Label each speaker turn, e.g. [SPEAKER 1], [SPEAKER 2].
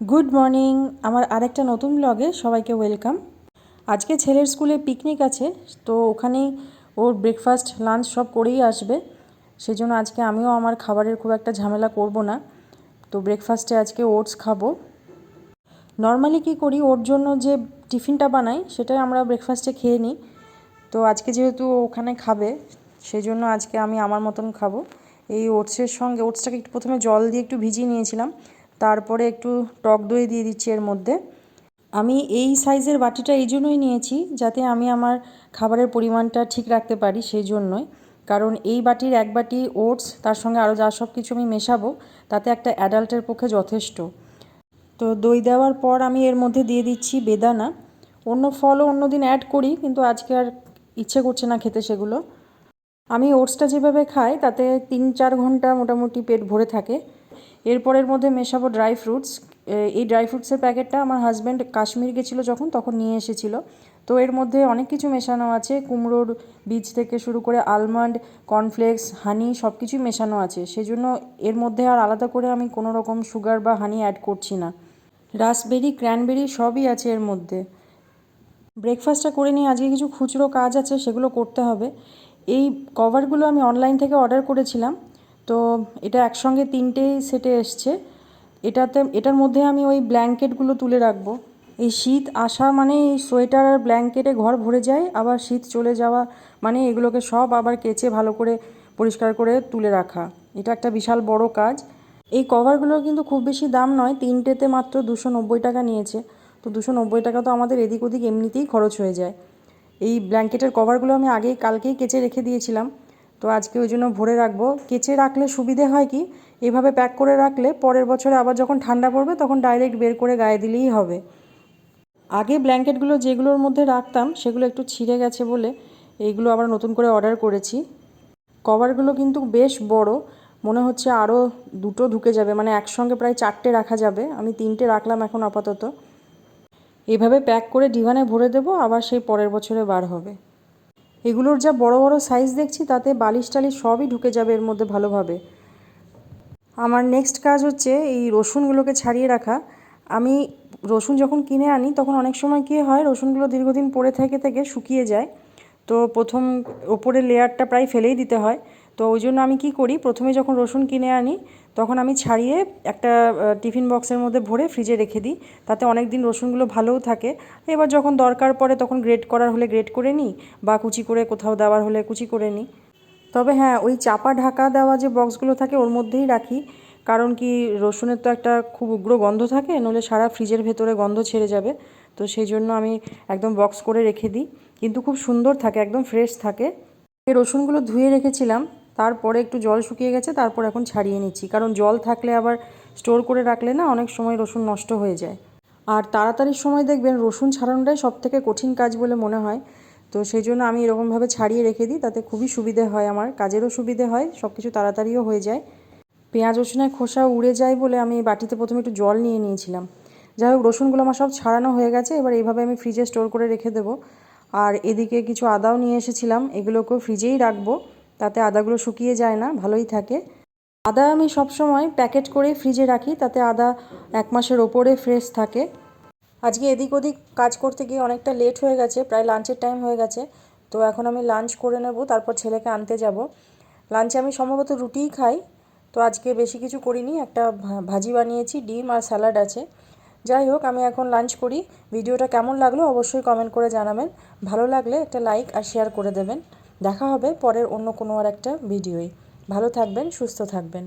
[SPEAKER 1] Good morning. আমার আরেকটা নতুন ব্লগে সবাইকে ওয়েলকাম। আজকে ছেলের স্কুলে পিকনিক আছে, তো ওখানেই ওর ব্রেকফাস্ট লাঞ্চ সব করেই আসবে। সেই জন্য আজকে আমিও আমার খাবারের খুব একটা ঝামেলা করব না। তো ব্রেকফাস্টে আজকে ওটস খাব। নর্মালি কী করি, ওর জন্য যে টিফিনটা বানাই, সেটাই আমরা ব্রেকফাস্টে খেয়ে নিই। তো আজকে যেহেতু ওখানে খাবে সেই জন্য আজকে আমি আমার মতন খাব। এই ওটসের সঙ্গে ওটসটাকে একটু প্রথমে জল দিয়ে একটু ভিজিয়ে নিয়েছিলাম। তারপরে একটু টক দই দিয়ে দিচ্ছি এর মধ্যে। আমি এই সাইজের বাটিটা এই জন্যই নিয়েছি যাতে আমি আমার খাবারের পরিমাণটা ঠিক রাখতে পারি সেই জন্যই। কারণ এই বাটির এক বাটি ওটস, তার সঙ্গে আরও যা সব কিছু আমি মেশাবো, তাতে একটা অ্যাডাল্টের পক্ষে যথেষ্ট। তো দই দেওয়ার পর আমি এর মধ্যে দিয়ে দিচ্ছি বেদানা। অন্য ফলও অন্য দিন অ্যাড করি, কিন্তু আজকে আর ইচ্ছে করছে না খেতে সেগুলো। আমি ওটসটা যেভাবে খাই, তাতে তিন চার ঘণ্টা মোটামুটি পেট ভরে থাকে। এরপরের মধ্যে মেশাবো ড্রাই ফ্রুটস এই ড্রাই ফ্রুটসের প্যাকেটটা আমার হাজব্যান্ড কাশ্মীর গেছিল যখন, তখন নিয়ে এসেছিল। তো এর মধ্যে অনেক কিছু মেশানো আছে, কুমড়োর বীজ থেকে শুরু করে আলমন্ড কর্নফ্লেক্স হানি সব কিছুই মেশানো আছে। সেই জন্য এর মধ্যে আর আলাদা করে আমি কোনো রকম সুগার বা হানি অ্যাড করছি না। রাসবেরি ক্র্যানবেরি সবই আছে এর মধ্যে। ব্রেকফাস্টটা করে নিয়ে আজকে কিছু খুচরো কাজ আছে, সেগুলো করতে হবে। এই কভারগুলো আমি অনলাইন থেকে অর্ডার করেছিলাম। তো এটা একসঙ্গে তিনটেই সেটে এসছে। এটাতে, এটার মধ্যে আমি ওই ব্ল্যাঙ্কেটগুলো তুলে রাখব। এই শীত আসা মানে এই সোয়েটার আর ব্ল্যাঙ্কেটে ঘর ভরে যায়, আবার শীত চলে যাওয়া মানে এগুলোকে সব আবার কেচে ভালো করে পরিষ্কার করে তুলে রাখা। এটা একটা বিশাল বড় কাজ। এই কভারগুলোর কিন্তু খুব বেশি দাম নয়, তিনটেতে মাত্র দুশো নব্বই টাকা নিয়েছে। তো দুশো নব্বই টাকা তো আমাদের এদিক ওদিক এমনিতেই খরচ হয়ে যায়। এই ব্ল্যাঙ্কেটের কভারগুলো আমি আগেই, কালকেই কেচে রেখে দিয়েছিলাম। তো আজকে ওই জন্য ভরে রাখব। কেচে রাখলে সুবিধে হয় কি? এভাবে প্যাক করে রাখলে পরের বছরে আবার যখন ঠান্ডা পড়বে তখন ডাইরেক্ট বের করে গায়ে দিলেই হবে। আগে ব্ল্যাঙ্কেটগুলো যেগুলোর মধ্যে রাখতাম সেগুলো একটু ছিঁড়ে গেছে বলে এইগুলো আবার নতুন করে অর্ডার করেছি। কভারগুলো কিন্তু বেশ বড়, মনে হচ্ছে আরও দুটো ঢুকে যাবে মানে একসঙ্গে প্রায় চারটে রাখা যাবে। আমি তিনটে রাখলাম এখন আপাতত। এভাবে প্যাক করে ডিভানে ভরে দেবো, আবার সেই পরের বছরে বার হবে। এগুলোর যা বড় বড় সাইজ দেখছি, তাতে বালিশ টালিশ সবই ঢুকে যাবে এর মধ্যে ভালোভাবে। আমার নেক্সট কাজ হচ্ছে এই রসুনগুলোকে ছাড়িয়ে রাখা। আমি রসুন যখন কিনে আনি, তখন অনেক সময় কী হয়, রসুনগুলো দীর্ঘদিন পড়ে থেকে থেকে শুকিয়ে যায়। তো প্রথম ওপরের লেয়ারটা প্রায় ফেলেই দিতে হয়। তো ওই জন্য আমি কি করি? প্রথমে যখন রসুন কিনে আনি, তখন আমি ছাড়িয়ে একটা টিফিন বক্সের মধ্যে ভরে ফ্রিজে রেখে দিই। তাতে অনেক দিন রসুনগুলো ভালোও থাকে। এবার যখন দরকার পড়ে তখন গ্রেট করার হলে গ্রেট করে নিই বা কুচি করে কোথাও দেওয়ার হলে কুচি করে নিই। তবে হ্যাঁ ওই চাপা ঢাকা দেওয়া যে বক্সগুলো থাকে ওর মধ্যেই রাখি। কারণ কি, রসুনের তো একটা খুব উগ্র গন্ধ থাকে, নইলে সারা ফ্রিজের ভেতরে গন্ধ ছেড়ে যাবে। তো সেই জন্য আমি একদম বক্স করে রেখে দিই। কিন্তু খুব সুন্দর থাকে, একদম ফ্রেশ থাকে। এই রসুনগুলো ধুয়ে রেখেছিলাম। তারপরে একটু জল শুকিয়ে গেছে, তারপর এখন ছাড়িয়ে নিচ্ছি। কারণ জল থাকলে আবার স্টোর করে রাখলে না অনেক সময় রসুন নষ্ট হয়ে যায়। আর তাড়াতাড়ির সময় দেখবেন রসুন ছাড়ানোটাই সব থেকে কঠিন কাজ বলে মনে হয়। তো সেই জন্য আমি এরকমভাবে ছাড়িয়ে রেখে দিই, তাতে খুবই সুবিধে হয় আমার। কাজেরও সুবিধে হয় সব কিছু তাড়াতাড়িও হয়ে যায়। পেঁয়াজ রসুনের খোসা উড়ে যায় বলে আমি বাটিতে প্রথমে একটু জল নিয়ে নিয়েছিলাম। যাই হোক, রসুনগুলো আমার সব ছাড়ানো হয়ে গেছে, এবার এইভাবে আমি ফ্রিজে স্টোর করে রেখে দেবো। আর এদিকে কিছু আদাও নিয়ে এসেছিলাম, এগুলোকেও ফ্রিজেই রাখব। তাতে আদাগুলো শুকিয়ে যায় না, ভালোই থাকে। আদা আমি সবসময় প্যাকেট করে ফ্রিজে রাখি, তাতে আদা এক মাসের ওপরে ফ্রেশ থাকে। আজকে এদিক ওদিক কাজ করতে গিয়ে অনেকটা লেট হয়ে গেছে, প্রায় লাঞ্চের টাইম হয়ে গেছে। তো এখন আমি লাঞ্চ করে নেব, তারপর ছেলেকে আনতে যাব। লাঞ্চে আমি সম্ভবত রুটিই খাই, তো আজকে বেশি কিছু করিনি। একটা ভাজি বানিয়েছি, ডিম আর স্যালাড আছে। যাই হোক, আমি এখন লাঞ্চ করি। ভিডিওটা কেমন লাগল অবশ্যই কমেন্ট করে জানাবেন। ভালো লাগলে একটা লাইক আর শেয়ার করে দেবেন। দেখা হবে পরের অন্য কোনো আর একটা ভিডিওয়। ভালো থাকবেন সুস্থ থাকবেন।